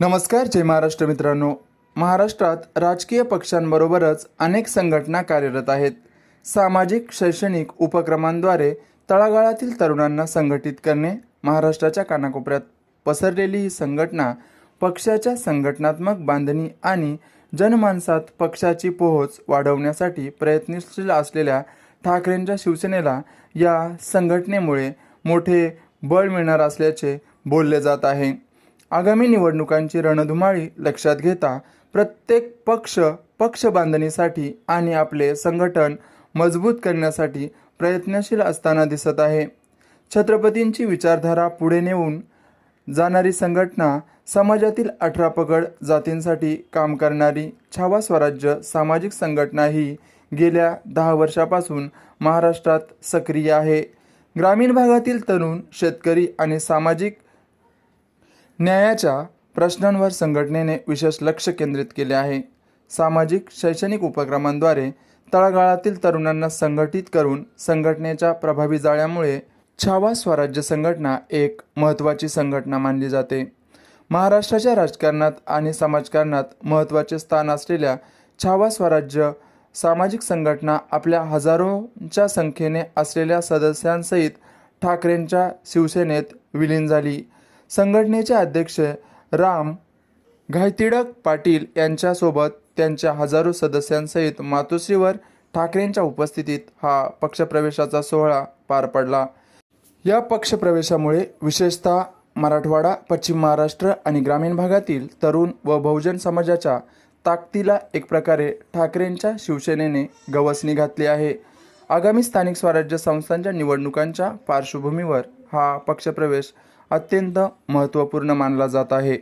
नमस्कार जय महाराष्ट्र मित्रांनो. महाराष्ट्रात राजकीय पक्षांबरोबरच अनेक संघटना कार्यरत आहेत. सामाजिक शैक्षणिक उपक्रमांद्वारे तळागाळातील तरुणांना संघटित करणे महाराष्ट्राच्या कानाकोपऱ्यात पसरलेली ही संघटना पक्षाच्या संघटनात्मक बांधणी आणि जनमानसात पक्षाची पोहोच वाढवण्यासाठी प्रयत्नशील असलेल्या ठाकरेंच्या शिवसेनेला या संघटनेमुळे मोठे बळ मिळणार असल्याचे बोलले जात आहे. आगामी निवडणुकांची रणधुमाळी लक्षात घेता प्रत्येक पक्ष पक्ष बांधणीसाठी आणि आपले संघटन मजबूत करण्यासाठी प्रयत्नशील असताना दिसत आहे. छत्रपतींची विचारधारा पुढे नेऊन जाणारी संघटना समाजातील अठरा पगड जातींसाठी काम करणारी छावा स्वराज्य सामाजिक संघटना ही गेल्या दहा वर्षापासून महाराष्ट्रात सक्रिय आहे. ग्रामीण भागातील तरुण शेतकरी आणि सामाजिक न्यायाच्या प्रश्नांवर संघटनेने विशेष लक्ष केंद्रित केले आहे. सामाजिक शैक्षणिक उपक्रमांद्वारे तळागाळातील तरुणांना संघटित करून संघटनेच्या प्रभावी जाळ्यामुळे छावा स्वराज्य संघटना एक महत्त्वाची संघटना मानली जाते. महाराष्ट्राच्या राजकारणात आणि समाजकारणात महत्त्वाचे स्थान असलेल्या छावा स्वराज्य सामाजिक संघटना आपल्या हजारोंच्या संख्येने असलेल्या सदस्यांसहित ठाकरेंच्या शिवसेनेत विलीन झाली. संघटनेचे अध्यक्ष राम घायतिडक पाटील यांच्यासोबत त्यांच्या हजारो सदस्यांसहित मातोश्रीवर ठाकरेंच्या उपस्थितीत हा पक्षप्रवेशाचा सोहळा पार पडला. या पक्षप्रवेशामुळे विशेषतः मराठवाडा पश्चिम महाराष्ट्र आणि ग्रामीण भागातील तरुण व बहुजन समाजाच्या ताकदीला एक प्रकारे ठाकरेंच्या शिवसेनेने गवसणी घातली आहे. आगामी स्थानिक स्वराज्य संस्थांच्या निवडणुकांच्या पार्श्वभूमीवर हा पक्षप्रवेश अत्यंत महत्त्वपूर्ण मानला जात आहे.